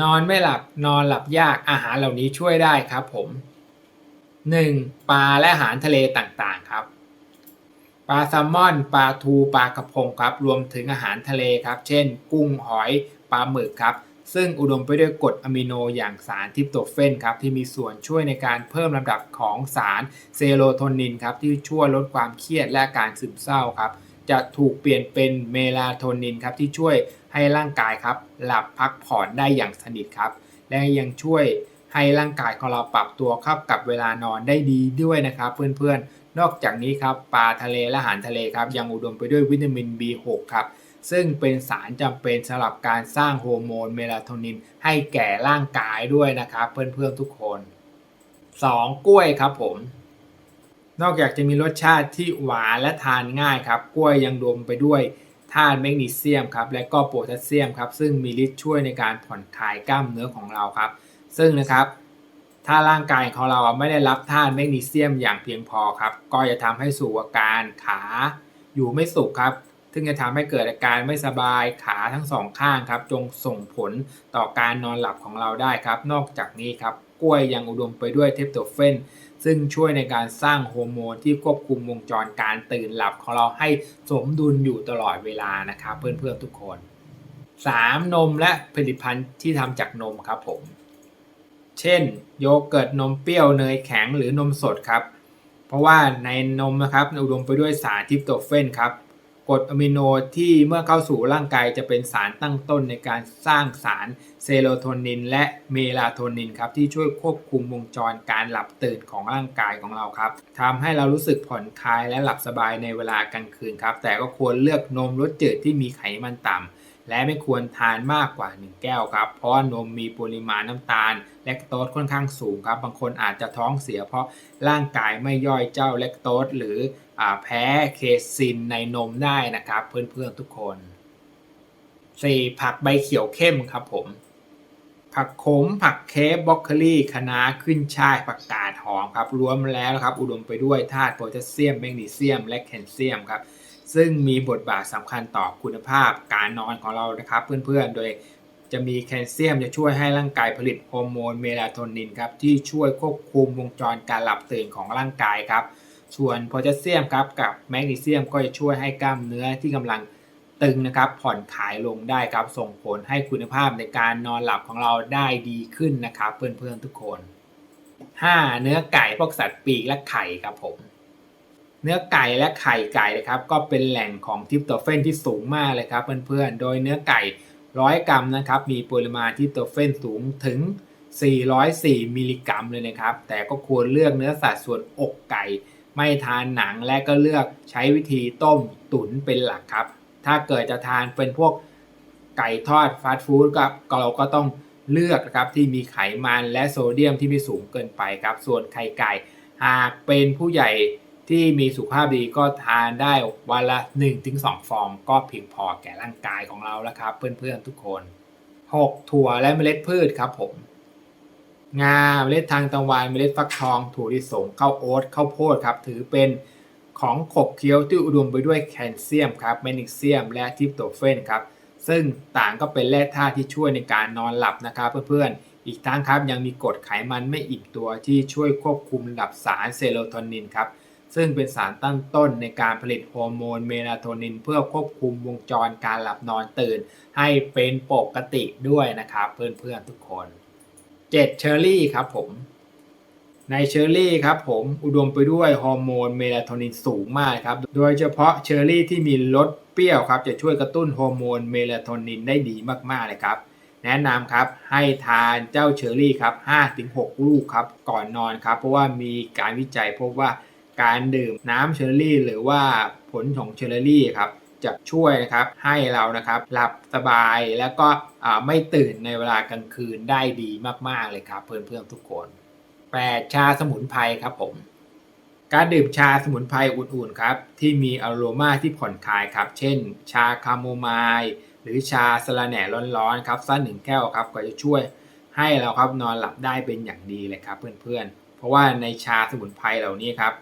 นอนไม่หลับนอนหลับยากอาหารเหล่านี้ช่วยได้ครับผม 1. ปลาและอาหารทะเลต่างๆครับปลาแซลมอนปลาทูปลากระพงครับรวมถึงอาหารทะเลครับ เช่น กุ้งหอยปลาหมึกครับ ซึ่งอุดมไปด้วยกรดอะมิโนอย่างสารทิปโตเฟนครับที่มีส่วนช่วยในการเพิ่มลำดับของสารเซโรโทนินครับที่ช่วยลดความเครียดและการซึมเศร้าครับจะถูกเปลี่ยนเป็นเมลาโทนินครับที่ช่วย ให้ร่างกายครับ หลับพักผ่อนได้อย่างสนิทครับ และยังช่วยให้ร่างกายของเราปรับตัวเข้ากับเวลานอนได้ดีด้วยนะครับ เพื่อนๆ นอกจากนี้ครับปลาทะเลและอาหารทะเลครับยังอุดมไปด้วยวิตามิน B6 ครับซึ่งเป็นสารจำเป็นสำหรับการสร้างโฮอร์โมนเมลาโทนินให้แก่ร่างกายด้วยนะครับเพื่อนๆทุกคน 2. กล้วยครับผม นอกจากจะมีรสชาติที่หวานและทานง่ายครับ กล้วยยังรวมไปด้วย ธาตุแมกนีเซียมครับและก็โพแทสเซียมครับซึ่งมีฤทธิ์ช่วยในการผ่อนคลายกล้ามเนื้อของเราครับ ซึ่งนะครับถ้าร่างกายของเราไม่ได้รับธาตุแมกนีเซียมอย่างเพียงพอครับ ก็จะทำให้สู่อาการขาอยู่ไม่สุขครับ ซึ่งจะทำให้เกิดอาการไม่สบายขาทั้งสองข้างครับ จงส่งผลต่อการนอนหลับของเราได้ครับ นอกจากนี้ครับกล้วยยังอุดมไปด้วยเทปโตเฟนซึ่งช่วยในการสร้างโฮอร์โมนที่ควบคุมวงจรการตื่นหลับของเราให้สมดุลอยู่ตลอดเวลานะครับ เพื่อนๆทุกคน 3. นมและผลิตภัณฑ์ที่ทำจากนมครับผม เช่น โยเกิร์ตนมเปรี้ยวเนยแข็งหรือนมสดครับ เพราะว่าในนมนะครับอุดมไปด้วยสารทิปโตเฟนครับ กรดอะมิโนที่เมื่อเข้าสู่ร่างกายจะเป็นสารตั้งต้นในการสร้างสารเซโรโทนิน และเมลาโทนินครับที่ช่วยควบคุมวงจรการหลับตื่นของร่างกายของเราครับทำให้เรารู้สึกผ่อนคลายและหลับสบายในเวลากลางคืนครับแต่ก็ควรเลือกนมรสจืดที่มีไขมันต่ำ และไม่ควรทานมากกว่า 1 แก้วครับ เพราะานมมีปริมาณน้ำตาลแลคโตสค่อนข้างสูงครับ บางคนอาจจะท้องเสีย เพราะร่างกายไม่ย่อยเจ้าแลคโตสหรืออแพ้เคซินในนมได้นะครับ เพื่อนๆทุกคน 4. ผักใบเขียวเข้มครับผม ผักขม ผักเคฟบรอกโคลีคะน้าขึ้นช่ายผักกาดหอมครับรวมแล้วครับ อุดมไปด้วยธาตุโพแทสเซียมแมกนีเซียมและแคลเซียมครับ ซึ่งมีบทบาทสำคัญต่อคุณภาพการนอนของเรานะครับเพื่อนๆ โดยจะมีแคลเซียมจะช่วยให้ร่างกายผลิตฮอร์โมนเมลาโทนินครับที่ช่วยควบคุมวงจรการหลับตื่นของร่างกายครับ ส่วนโพแทสเซียมครับกับแมกนีเซียมก็จะช่วยให้กล้ามเนื้อที่กำลังตึงนะครับผ่อนคลายลงได้ครับ ส่งผลให้คุณภาพในการนอนหลับของเราได้ดีขึ้นนะครับ เพื่อนๆทุกคน 5. เนื้อไก่พวกสัตว์ปีกและไข่ครับผม เนื้อไก่และไข่ไก่นะครับก็เป็นแหล่งของทิปโตเฟนที่สูงมากเลยครับเพื่อนๆ โดยเนื้อไก่ร้อยกรัมนะครับมีปริมาณทิปโตเฟนสูงถึง 404 มิลลิกรัมเลยนะครับ แต่ก็ควรเลือกเนื้อสัตว์ส่วนอกไก่ ไม่ทานหนังและก็เลือกใช้วิธีต้มตุ๋นเป็นหลักครับ ถ้าเกิดจะทานเป็นพวกไก่ทอดฟาสต์ฟู้ดก็เราก็ต้องเลือกนะครับที่มีไขมันและโซเดียมที่ไม่สูงเกินไปครับ ส่วนไข่ไก่ หากเป็นผู้ใหญ่ ที่มีสุขภาพดีก็ทานได้วันละ 1-2 ฟองก็เพียงพอแก่ร่างกายของเราแล้วครับ เพื่อนๆทุกคน 6. ถั่วและเมล็ดพืชครับผม งาเมล็ดทางตะวันเมล็ดฟักทองถั่วลิสงข้าวโอ๊ตข้าวโพดครับ ถือเป็นของขบเคี้ยวที่อุดมไปด้วยแคลเซียมครับแมกนีเซียม และทิปโตเฟนครับซึ่งต่างก็เป็นแร่ธาตุที่ช่วยในการนอนหลับนะครับเพื่อนๆ อีกทั้งครับยังมีกรดไขมันไม่อิ่มตัวที่ช่วยควบคุมระดับสารเซโรโทนินครับ ซึ่งเป็นสารตั้งต้นในการผลิตฮอร์โมนเมลาโทนิน เพื่อควบคุมวงจรการหลับนอนตื่น ให้เป็นปกติด้วยนะครับเพื่อนๆทุกคน 7. เชอร์รี่ครับผมในเชอร์รี่ครับผมอุดมไปด้วยฮอร์โมนเมลาโทนินสูงมากครับ โดยเฉพาะเชอร์รี่ที่มีรสเปรี้ยวครับ จะช่วยกระตุ้นฮอร์โมนเมลาโทนินได้ดีมากๆเลยครับ แนะนำครับให้ทานเจ้าเชอร์รี่ครับ5-6 ลูกครับก่อนนอนครับ เพราะว่ามีการวิจัยพบว่า การดื่มน้ำเชอร์รี่ หรือว่าผลของเชอร์รี่ครับจะช่วยนะครับให้เรานะครับหลับสบายแล้วก็ไม่ตื่นในเวลากลางคืนได้ดีมากๆเลยครับเพื่อนๆทุกคน 8. ชาสมุนไพรครับผม การดื่มชาสมุนไพรอุ่นๆครับที่มีอโรมาที่ผ่อนคลายครับ เช่น ชาคาโมไมล์หรือชาสละแหน่ร้อนๆครับสักหนึ่งแก้วครับก็จะช่วยให้เราครับนอนหลับได้เป็นอย่างดีเลยครับเพื่อนๆ เพราะว่าในชาสมุนไพรเหล่านี้ครับ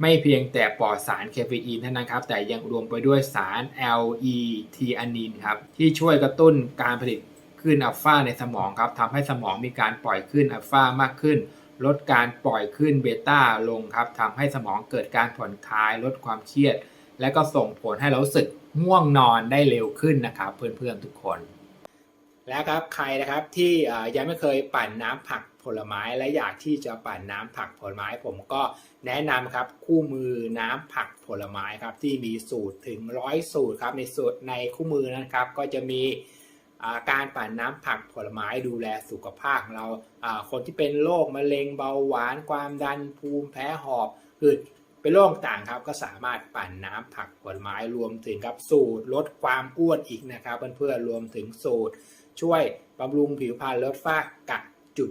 ไม่เพียงแต่ปลอดสารคาเฟอีนเท่านั้นครับ แต่ยังรวมไปด้วยสาร L-E ทีอานินครับ ที่ช่วยกระตุ้นการผลิตคขึ้นอัลฟาในสมองครับทำให้สมองมีการปล่อยขึ้นอัลฟามากขึ้น ลดการปล่อยขึ้นเบต้าลงครับทำให้สมองเกิดการผ่อนคลายลดความเครียด และก็ส่งผลให้เรารู้สึกง่วงนอนได้เร็วขึ้นนะครับ เพื่อนๆทุกคน แล้วครับใครนะครับที่ยังไม่เคยปั่นน้ำผัก ผลไม้และอยากที่จะปั่นน้ำผักผลไม้ ผมก็แนะนำครับคู่มือน้ำผักผลไม้ครับที่มีสูตรถึงร้อยสูตรครับในสูตรในคู่มือนะครับก็จะมีาการปั่นน้ำผักผลไม้ดูแลสุขภาพของเราาคนที่เป็นโรคมะเร็งเบาหวานความดันภูมิแพ้หอบคือเป็นโรคต่างครับก็สามารถปั่นน้ำผักผลไม้รวมถึงครับสูตรลดความอ้วนอีกนะครับเพื่อนๆรวมถึงสูตร ช่วยบำรุงผิวพรรณลดฝ้ากัดจุด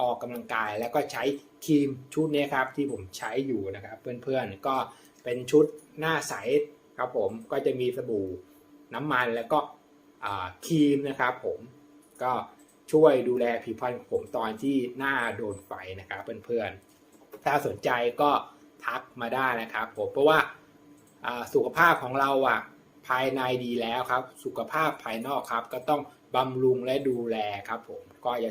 ออกกำลังกายแล้วก็ใช้ครีมชุดนี้ครับที่ผมใช้อยู่นะครับเพื่อนๆก็เป็นชุดหน้าใสครับผมก็จะมีสบู่น้ำมันแล้วก็ครีมนะครับผมก็ช่วยดูแลผิวพรรณของผมตอนที่หน้าโดนไฟนะครับเพื่อนๆถ้าสนใจก็ทักมาได้นะครับผมเพราะว่าอ่าสุขภาพของเราอะภายในดีแล้วครับ สุขภาพภายนอกครับ ก็ต้องบำรุงและดูแลครับผมก็จะ